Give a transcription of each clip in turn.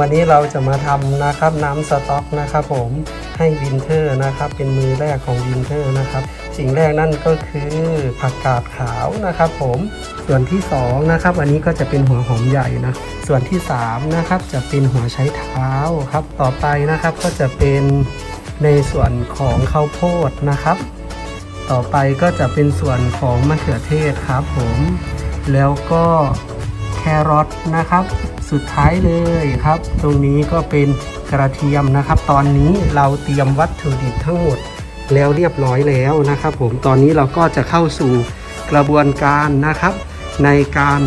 วันนี้เราจะมาทำนะครับน้ำสต๊อกนะครับผมให้วินเทอร์นะครับเป็นมือแรกของวินเทอร์นะครับสิ่งแรกนั่นก็คือผักกาดขาวนะครับผมส่วนที่สองนะครับอันนี้ก็จะเป็นหัวหอมใหญ่นะส่วนที่สามนะครับจะเป็นหัวใช้เท้าครับต่อไปนะครับก็จะเป็นในส่วนของข้าวโพดนะครับ ต่อไปก็จะเป็นส่วนของมะเขือเทศครับผมแล้วก็แครอทนะครับ สุดท้ายเลยครับ ตรงนี้ก็เป็นกระเทียมนะครับ ตอนนี้เราเตรียมวัตถุดิบทั้งหมดแล้วเรียบร้อยแล้วนะครับ ผมตอนนี้เราก็จะเข้าสู่กระบวนการนะครับ ในการ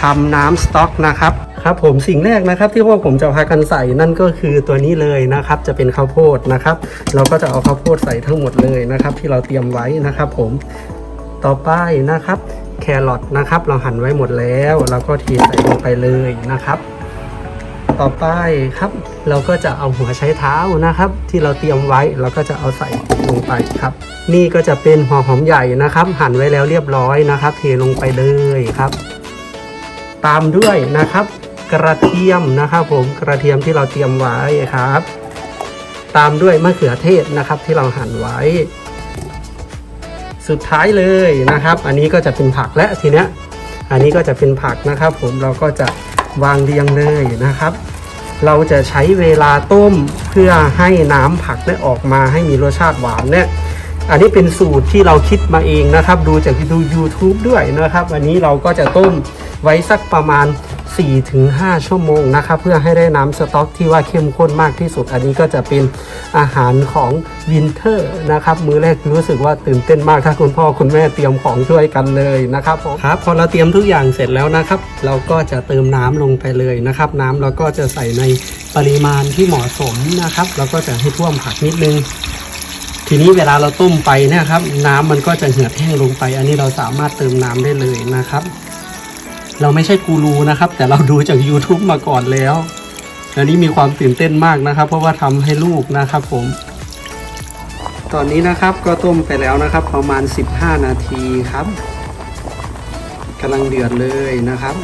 ทำน้ำสต๊อกนะครับครับผมสิ่งแรกนะครับที่พวกผมจะพากันใส่นั่นก็คือตัวนี้เลยนะครับ จะเป็นข้าวโพดนะครับ เราก็จะเอาข้าวโพดใส่ทั้งหมดเลยนะครับ ที่เราเตรียมไว้นะครับ ผมต่อไปนะครับ แครอทนะครับ เราหั่นไว้หมดแล้วเราก็เทใส่ลงไปเลยนะครับ ต่อไปครับ เราก็จะเอาหัวใช้เท้านะครับ ที่เราเตรียมไว้เราก็จะเอาใส่ลงไปครับ นี่ก็จะเป็นหัวหอมใหญ่นะครับ หั่นไว้แล้วเรียบร้อยนะครับ เทลงไปเลยครับ ตามด้วยนะครับ กระเทียมนะครับผมกระเทียมที่เราเตรียมไว้ครับ ตามด้วยมะเขือเทศนะครับที่เราหั่นไว้ สุดท้ายเลยนะครับ อันนี้ก็จะเป็นผักและทีเนี้ยอันนี้ก็จะเป็นผักนะครับ ผมเราก็จะวางเรียงเลยนะครับ เราจะใช้เวลาต้มเพื่อให้น้ำผักได้ออกมาให้มีรสชาติหวานเนี่ยอันนี้เป็นสูตรที่เราคิดมาเองนะครับ ดูจากดู YouTube ด้วยนะครับอันนี้เราก็จะต้มไว้สักประมาณ 4-5 ชั่วโมงนะครับเพื่อให้ได้น้ำสต๊อกที่ว่าเข้มข้นมากที่สุด อันนี้ก็จะเป็นอาหารของวินเทอร์นะครับมือแรกรู้สึกว่าตื่นเต้นมากถ้าคุณพ่อคุณแม่เตรียมของช่วยกันเลยนะครับผมครับพอเราเตรียมทุกอย่างเสร็จแล้วนะครับ เราก็จะเติมน้ำลงไปเลยนะครับ น้ำเราก็จะใส่ในปริมาณที่เหมาะสมนะครับเราก็จะให้ท่วมผักนิดนึงทีนี้เวลาเราต้มไปนะครับ น้ำมันก็จะเหือดแห้งลงไป อันนี้เราสามารถเติมน้ำได้เลยนะครับ เราไม่ใช่กูรูนะครับ แต่เราดูจาก YouTube มาก่อนแล้วอันนี้มีความตื่นเต้นมากนะครับ เพราะว่าทำให้ลูกนะครับผม ตอนนี้นะครับก็ต้มไปแล้วนะครับ ประมาณ 15 นาทีครับกำลังเดือดเลยนะครับ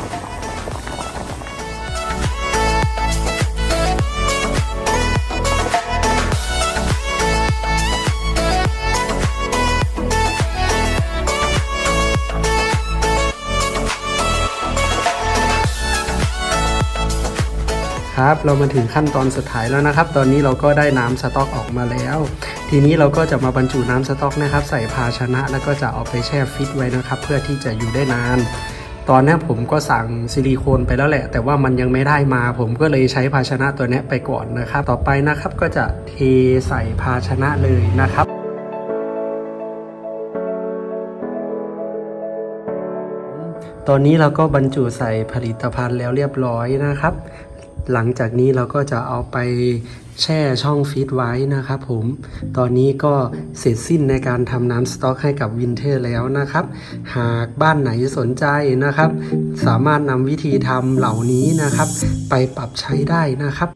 ครับ เรามาถึงขั้นตอนสุดท้ายแล้วนะครับ ตอนนี้เราก็ได้น้ำสต๊อกออกมาแล้ว ทีนี้เราก็จะมาบรรจุน้ำสต๊อกนะครับ ใส่ภาชนะแล้วก็จะเอาไปแช่ฟิตไว้นะครับ เพื่อที่จะอยู่ได้นาน ตอนนี้ผมก็สั่งซิลิโคนไปแล้วแหละ แต่ว่ามันยังไม่ได้มา ผมก็เลยใช้ภาชนะตัวนี้ไปก่อนนะครับ ต่อไปนะครับก็จะเทใส่ภาชนะเลยนะครับตอนนี้เราก็บรรจุใส่ผลิตภัณฑ์แล้วเรียบร้อยนะครับ หลังจากนี้เราก็จะเอาไปแช่ช่องฟีดไว้นะครับผม ตอนนี้ก็เสร็จสิ้นในการทำน้ำสต๊อกให้กับวินเทอร์แล้วนะครับ หากบ้านไหนสนใจนะครับ สามารถนำวิธีทำเหล่านี้นะครับ ไปปรับใช้ได้นะครับ